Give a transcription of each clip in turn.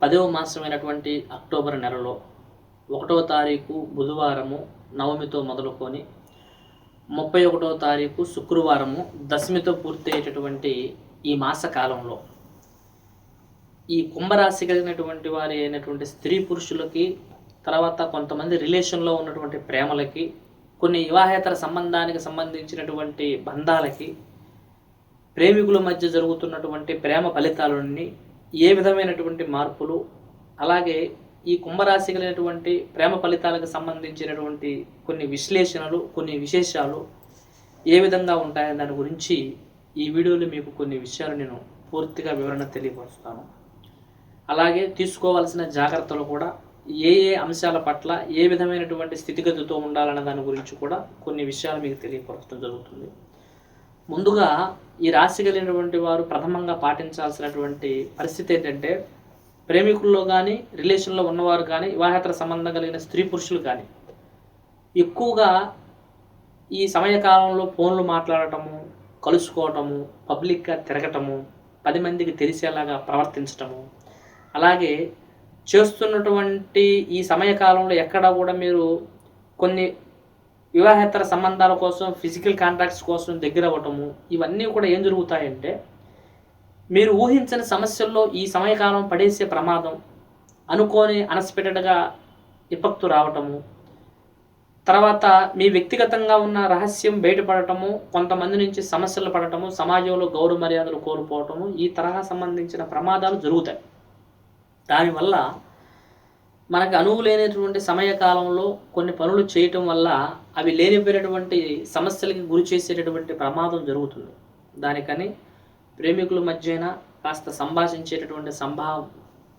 పదవ మాసమైనటువంటి అక్టోబర్ నెలలో ఒకటవ తారీఖు బుధవారము నవమితో మొదలుకొని ముప్పై ఒకటవ తారీఖు శుక్రవారము దశమితో పూర్తయ్యేటటువంటి ఈ మాస కాలంలో ఈ కుంభరాశి కలిగినటువంటి వారి అయినటువంటి స్త్రీ పురుషులకి తర్వాత కొంతమంది రిలేషన్లో ఉన్నటువంటి ప్రేమలకి కొన్ని వివాహేతర సంబంధానికి సంబంధించినటువంటి బంధాలకి ప్రేమికుల మధ్య జరుగుతున్నటువంటి ప్రేమ ఫలితాలన్నీ ఏ విధమైనటువంటి మార్పులు అలాగే ఈ కుంభరాశి కలిగినటువంటి ప్రేమ ఫలితాలకు సంబంధించినటువంటి కొన్ని విశ్లేషణలు కొన్ని విశేషాలు ఏ విధంగా ఉంటాయని దాని గురించి ఈ వీడియోలో మీకు కొన్ని విషయాలు నేను పూర్తిగా వివరణ తెలియపరుస్తాను. అలాగే తీసుకోవాల్సిన జాగ్రత్తలు కూడా ఏ ఏ అంశాల పట్ల ఏ విధమైనటువంటి స్థితిగతితో ఉండాలన్న దాని గురించి కూడా కొన్ని విషయాలు మీకు తెలియపరచడం జరుగుతుంది. ముందుగా ఈ రాశి కలిగినటువంటి వారు ప్రథమంగా పాటించాల్సినటువంటి పరిస్థితి ఏంటంటే ప్రేమికుల్లో కానీ రిలేషన్లో ఉన్నవారు కానీ వివాహేతర సంబంధం కలిగిన స్త్రీ పురుషులు కానీ ఎక్కువగా ఈ సమయకాలంలో ఫోన్లు మాట్లాడటము కలుసుకోవటము పబ్లిక్గా తిరగటము పది మందికి తెలిసేలాగా ప్రవర్తించటము అలాగే చేస్తున్నటువంటి ఈ సమయకాలంలో ఎక్కడ కూడా మీరు కొన్ని వివాహేతర సంబంధాల కోసం ఫిజికల్ కాంట్రాక్ట్స్ కోసం దగ్గర అవ్వటము ఇవన్నీ కూడా ఏం జరుగుతాయంటే మీరు ఊహించని సమస్యల్లో ఈ సమయకాలం పడేసే ప్రమాదం అనుకోని అన్ఎక్స్పెక్టెడ్గా విపత్తు రావటము తర్వాత మీ వ్యక్తిగతంగా ఉన్న రహస్యం బయటపడటము కొంతమంది నుంచి సమస్యలు పడటము సమాజంలో గౌరవ మర్యాదలు కోల్పోవటము ఈ తరహా సంబంధించిన ప్రమాదాలు జరుగుతాయి. దానివల్ల మనకు అనువు లేనటువంటి సమయకాలంలో కొన్ని పనులు చేయటం వల్ల అవి లేనిపోయినటువంటి సమస్యలకి గురి చేసేటటువంటి ప్రమాదం జరుగుతుంది. దానికని ప్రేమికుల మధ్యన కాస్త సంభాషించేటటువంటి సంభా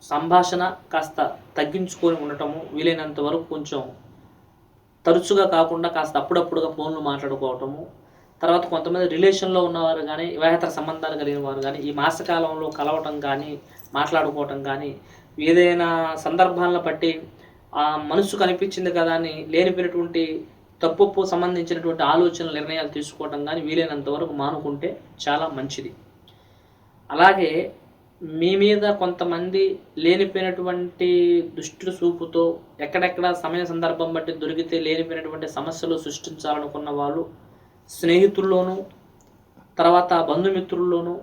సంభాషణ కాస్త తగ్గించుకొని ఉండటము వీలైనంత వరకు కొంచెం తరచుగా కాకుండా కాస్త అప్పుడప్పుడుగా ఫోన్లు మాట్లాడుకోవటము తర్వాత కొంతమంది రిలేషన్లో ఉన్నవారు కానీ వివాహేతర సంబంధాలు కలిగిన వారు కానీ ఈ మాసకాలంలో కలవటం కానీ మాట్లాడుకోవటం కానీ ఏదైనా సందర్భాలను బట్టి ఆ మనసు కనిపించింది కదా అని లేనిపోయినటువంటి తప్పుకు సంబంధించినటువంటి ఆలోచనలు నిర్ణయాలు తీసుకోవటం కానీ వీలైనంత వరకు మానుకుంటే చాలా మంచిది. అలాగే మీ మీద కొంతమంది లేనిపోయినటువంటి దుష్టి చూపుతో ఎక్కడెక్కడ సమయ సందర్భం బట్టి దొరికితే లేనిపోయినటువంటి సమస్యలు సృష్టించాలనుకున్న వాళ్ళు స్నేహితుల్లోనూ తర్వాత బంధుమిత్రుల్లోనూ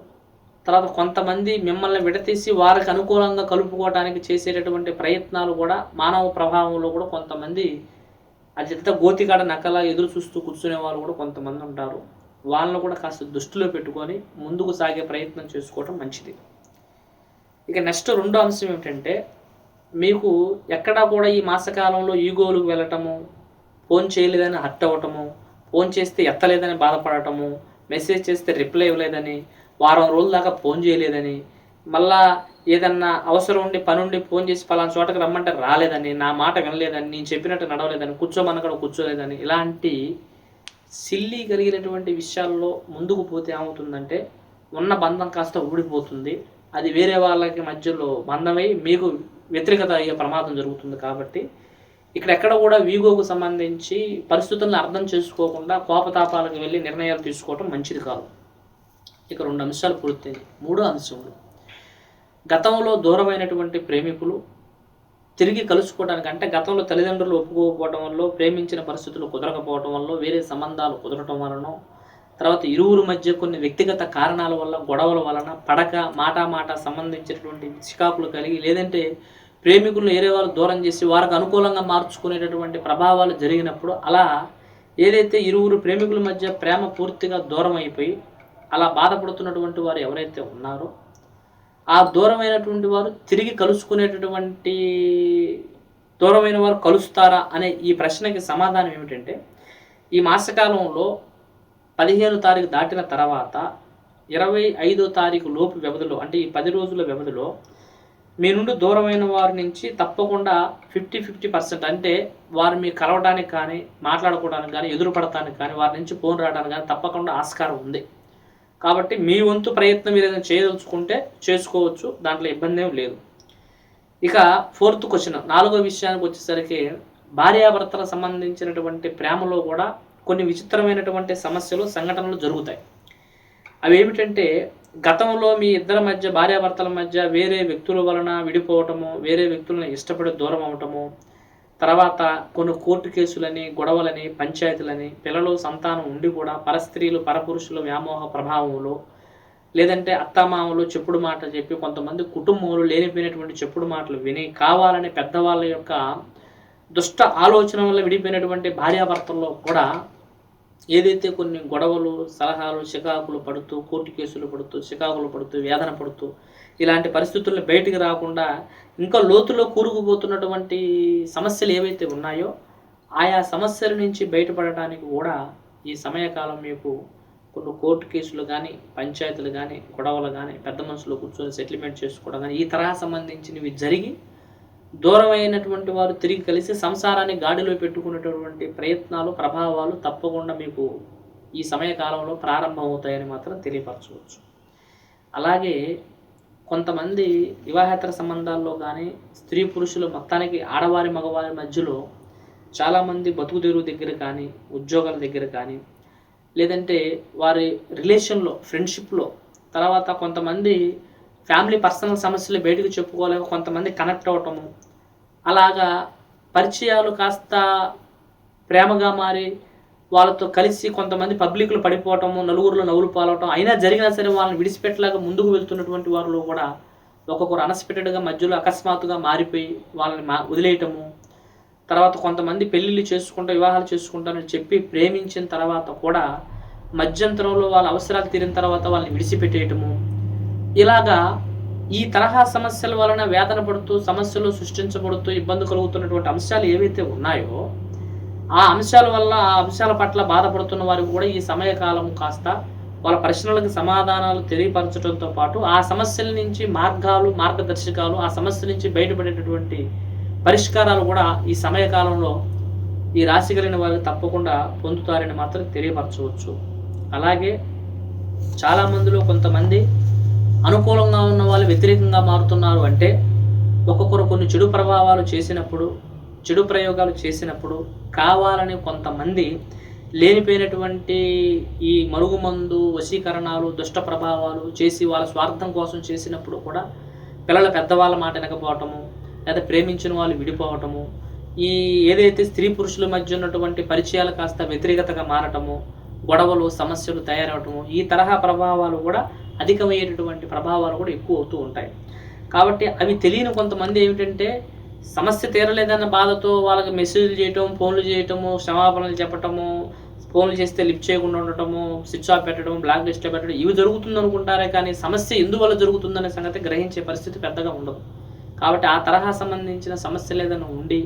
తర్వాత కొంతమంది మిమ్మల్ని విడతీసి వారికి అనుకూలంగా కలుపుకోవడానికి చేసేటటువంటి ప్రయత్నాలు కూడా మానవ ప్రభావంలో కూడా కొంతమంది అత్యంత గోతికాడ నకలా ఎదురు చూస్తూ కూర్చునే వాళ్ళు కూడా కొంతమంది ఉంటారు. వాళ్ళని కూడా కాస్త దృష్టిలో పెట్టుకొని ముందుకు సాగే ప్రయత్నం చేసుకోవటం మంచిది. ఇక నెక్స్ట్ రెండో అంశం ఏమిటంటే మీకు ఎక్కడా కూడా ఈ మాసకాలంలో ఈగోలకు వెళ్ళటము ఫోన్ చేయలేదని హర్ట్ అవ్వటము ఫోన్ చేస్తే ఎత్తలేదని బాధపడటము మెసేజ్ చేస్తే రిప్లై ఇవ్వలేదని వారం రోజుల దాకా ఫోన్ చేయలేదని మళ్ళా ఏదన్నా అవసరం ఉండి పని ఉండి ఫోన్ చేసి పలానా చోటకి రమ్మంటే రాలేదని నా మాట వినలేదని నేను చెప్పినట్టు నడవలేదని కూర్చోమని కూడా కూర్చోలేదని ఇలాంటి సిల్లీ కలిగినటువంటి విషయాల్లో ముందుకు పోతే ఏమవుతుందంటే ఉన్న బంధం కాస్త ఊడిపోతుంది. అది వేరే వాళ్ళకి మధ్యలో బంధమై మీకు వ్యతిరేకత అయ్యే ప్రమాదం జరుగుతుంది కాబట్టి ఇక్కడ ఎక్కడ కూడా వీగోకు సంబంధించి పరిస్థితులను అర్థం చేసుకోకుండా కోపతాపాలకు వెళ్ళి నిర్ణయాలు తీసుకోవటం మంచిది కాదు. ఇక రెండు అంశాలు పూర్తయింది మూడో అంశంలో గతంలో దూరమైనటువంటి ప్రేమికులు తిరిగి కలుసుకోవడానికి అంటే గతంలో తల్లిదండ్రులు ఒప్పుకోకపోవడం వల్ల ప్రేమించిన పరిస్థితులు కుదరకపోవడం వల్ల వేరే సంబంధాలు కుదరటం వలన తర్వాత ఇరువురు మధ్య కొన్ని వ్యక్తిగత కారణాల వల్ల గొడవల వలన పడక మాట మాట సంబంధించినటువంటి చికాకులు కలిగి లేదంటే ప్రేమికులను వేరే వాళ్ళు దూరం చేసి వారికి అనుకూలంగా మార్చుకునేటటువంటి ప్రభావాలు జరిగినప్పుడు అలా ఏదైతే ఇరువురు ప్రేమికుల మధ్య ప్రేమ పూర్తిగా దూరం అయిపోయి అలా బాధపడుతున్నటువంటి వారు ఎవరైతే ఉన్నారో ఆ దూరమైనటువంటి వారు తిరిగి కలుసుకునేటటువంటి దూరమైన వారు కలుస్తారా అనే ఈ ప్రశ్నకి సమాధానం ఏమిటంటే ఈ మాసకాలంలో పదిహేను తారీఖు దాటిన తర్వాత ఇరవై ఐదో తారీఖు లోపు వ్యవధిలో అంటే ఈ పది రోజుల వ్యవధిలో మీ నుండి దూరమైన వారి నుంచి తప్పకుండా ఫిఫ్టీ ఫిఫ్టీ పర్సెంట్ అంటే వారు మీ కలవడానికి కానీ మాట్లాడుకోవడానికి కానీ ఎదురుపడటానికి కానీ వారి నుంచి ఫోన్ రావడానికి కానీ తప్పకుండా ఆస్కారం ఉంది. కాబట్టి మీ వంతు ప్రయత్నం మీరు ఏదైనా చేయదలుచుకుంటే చేసుకోవచ్చు. దాంట్లో ఇబ్బంది ఏం లేదు. ఇక ఫోర్త్ క్వశ్చన్ నాలుగో విషయానికి వచ్చేసరికి భార్యాభర్తల సంబంధించినటువంటి ప్రేమలో కూడా కొన్ని విచిత్రమైనటువంటి సమస్యలు సంఘటనలు జరుగుతాయి. అవి ఏమిటంటే గతంలో మీ ఇద్దరి మధ్య భార్యాభర్తల మధ్య వేరే వ్యక్తుల వలన విడిపోవటము వేరే వ్యక్తులను ఇష్టపడి దూరం అవటము తర్వాత కొన్ని కోర్టు కేసులని గొడవలని పంచాయతీలని పిల్లలు సంతానం ఉండి కూడా పరస్త్రీలు పరపురుషుల వ్యామోహ ప్రభావంలో లేదంటే అత్తామామలు చెప్పుడు మాటలు చెప్పి కొంతమంది కుటుంబంలో లేనిపోయినటువంటి చెప్పుడు మాటలు విని కావాలని పెద్దవాళ్ళ యొక్క దుష్ట ఆలోచన వల్ల విడిపోయినటువంటి భార్యాభర్తల్లో కూడా ఏదైతే కొన్ని గొడవలు సలహాలు చికాకులు పడుతూ కోర్టు కేసులు పడుతూ చికాకులు పడుతూ వేదన పడుతూ ఇలాంటి పరిస్థితుల్లో బయటికి రాకుండా ఇంకా లోతులో కూరుకుపోతున్నటువంటి సమస్యలు ఏవైతే ఉన్నాయో ఆయా సమస్యల నుంచి బయటపడటానికి కూడా ఈ సమయకాలం మీకు కొన్ని కోర్టు కేసులు కానీ పంచాయతీలు కానీ గొడవలు కానీ పెద్ద మనుషులు కూర్చొని సెటిల్మెంట్ చేసుకోవడం కానీ ఈ తరహా సంబంధించినవి జరిగి దూరమైనటువంటి వారు తిరిగి కలిసి సంసారాన్ని గాడిలో పెట్టుకునేటటువంటి ప్రయత్నాలు ప్రభావాలు తప్పకుండా మీకు ఈ సమయకాలంలో ప్రారంభమవుతాయని మాత్రం తెలియపరచవచ్చు. అలాగే కొంతమంది వివాహేతర సంబంధాల్లో కానీ స్త్రీ పురుషులు మొత్తానికి ఆడవారి మగవారి మధ్యలో చాలామంది బతుకు తెరువు దగ్గర కానీ ఉద్యోగాల దగ్గర కానీ లేదంటే వారి రిలేషన్లో ఫ్రెండ్షిప్లో తర్వాత కొంతమంది ఫ్యామిలీ పర్సనల్ సమస్యలు బయటకు చెప్పుకోలేక కొంతమంది కనెక్ట్ అవ్వటము అలాగా పరిచయాలు కాస్త ప్రేమగా మారి వాళ్ళతో కలిసి కొంతమంది పబ్లిక్లో పడిపోవటము నలుగురిలో నవ్వులు పాలవటం అయినా జరిగినా సరే వాళ్ళని విడిచిపెట్టలాగా ముందుకు వెళ్తున్నటువంటి వారిలో కూడా ఒక్కొక్కరు అనస్పెట్టెడ్గా మధ్యలో అకస్మాత్తుగా మారిపోయి వాళ్ళని మా వదిలేయటము. తర్వాత కొంతమంది పెళ్ళిళ్ళు చేసుకుంటూ వివాహాలు చేసుకుంటానని చెప్పి ప్రేమించిన తర్వాత కూడా మధ్యంతరంలో వాళ్ళ అవసరాలు తీరిన తర్వాత వాళ్ళని విడిచిపెట్టేయటము. ఇలాగా ఈ తరహా సమస్యల వలన వేదన పడుతూ సమస్యలు సృష్టించబడుతూ ఇబ్బంది కలుగుతున్నటువంటి అంశాలు ఏవైతే ఉన్నాయో ఆ అంశాల వల్ల ఆ అంశాల పట్ల బాధపడుతున్న వారికి కూడా ఈ సమయకాలం కాస్త వాళ్ళ ప్రశ్నలకు సమాధానాలు తెలియపరచడంతో పాటు ఆ సమస్యల నుంచి మార్గాలు మార్గదర్శకాలు ఆ సమస్య నుంచి బయటపడేటటువంటి పరిష్కారాలు కూడా ఈ సమయకాలంలో ఈ రాశి కలిగిన వాళ్ళు తప్పకుండా పొందుతారని మాత్రం తెలియపరచవచ్చు. అలాగే చాలామందిలో కొంతమంది అనుకూలంగా ఉన్న వాళ్ళు వ్యతిరేకంగా మారుతున్నారు అంటే ఒక్కొక్కరు కొన్ని చెడు ప్రభావాలు చేసినప్పుడు చెడు ప్రయోగాలు చేసినప్పుడు కావాలని కొంతమంది లేనిపోయినటువంటి ఈ మరుగుమందు వశీకరణాలు దుష్ట ప్రభావాలు చేసి వాళ్ళ స్వార్థం కోసం చేసినప్పుడు కూడా పిల్లలు పెద్దవాళ్ళ మాట వినకపోవటము లేదా ప్రేమించిన వాళ్ళు విడిపోవటము ఈ ఏదైతే స్త్రీ పురుషుల మధ్య ఉన్నటువంటి పరిచయాలు కాస్త వ్యతిరేకతగా మారటము గొడవలు సమస్యలు తయారవటము ఈ తరహా ప్రభావాలు కూడా అధికమయ్యేటటువంటి ప్రభావాలు కూడా ఎక్కువ అవుతూ ఉంటాయి. కాబట్టి అవి తెలియని కొంతమంది ఏమిటంటే సమస్య తీరలేదన్న బాధతో వాళ్ళకి మెసేజ్లు చేయటం ఫోన్లు చేయటము క్షమాపణలు చెప్పటము ఫోన్లు చేస్తే లిఫ్ట్ చేయకుండా ఉండటము స్విచ్ ఆఫ్ పెట్టడం బ్లాక్ లిస్ట్లో పెట్టడం ఇవి జరుగుతుంది అనుకుంటారే కానీ సమస్య ఎందువల్ల జరుగుతుందనే సంగతి గ్రహించే పరిస్థితి పెద్దగా ఉండదు. కాబట్టి ఆ తరహా సంబంధించిన సమస్యలు ఏదైనా ఉండి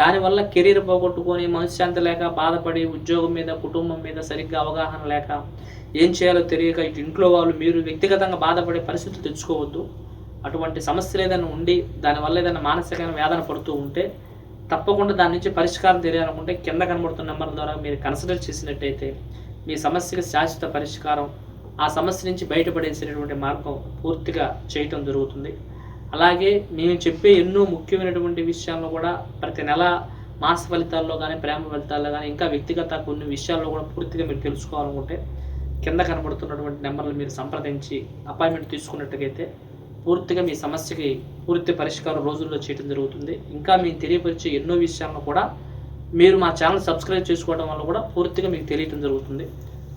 దానివల్ల కెరీర్ పోగొట్టుకొని మనశ్శాంతి లేక బాధపడి ఉద్యోగం మీద కుటుంబం మీద సరిగ్గా అవగాహన లేక ఏం చేయాలో తెలియక ఇటు ఇంట్లో వాళ్ళు మీరు వ్యక్తిగతంగా బాధపడే పరిస్థితులు తెచ్చుకోవద్దు. అటువంటి సమస్యలు ఏదైనా ఉండి దానివల్ల ఏదైనా మానసికమైన వేదన పడుతూ ఉంటే తప్పకుండా దాని నుంచి పరిష్కారం తెలియాలనుకుంటే కింద కనబడుతున్న నెంబర్ ద్వారా మీరు కన్సిడర్ చేసినట్టయితే మీ సమస్యకి శాశ్వత పరిష్కారం ఆ సమస్య నుంచి బయటపడేసేటటువంటి మార్గం పూర్తిగా చేయటం జరుగుతుంది. అలాగే మేము చెప్పే ఎన్నో ముఖ్యమైనటువంటి విషయాల్లో కూడా ప్రతి నెల మాస ఫలితాల్లో కానీ ప్రేమ ఫలితాల్లో కానీ ఇంకా వ్యక్తిగత కొన్ని విషయాల్లో కూడా పూర్తిగా మీరు తెలుసుకోవాలనుకుంటే కింద కనబడుతున్నటువంటి నెంబర్లు మీరు సంప్రదించి అపాయింట్మెంట్ తీసుకున్నట్టుగైతే పూర్తిగా మీ సమస్యకి పూర్తి పరిష్కారం రోజుల్లో చేయడం జరుగుతుంది. ఇంకా మీకు తెలియపరిచే ఎన్నో విషయాలను కూడా మీరు మా ఛానల్ సబ్స్క్రైబ్ చేసుకోవడం వల్ల కూడా పూర్తిగా మీకు తెలియటం జరుగుతుంది.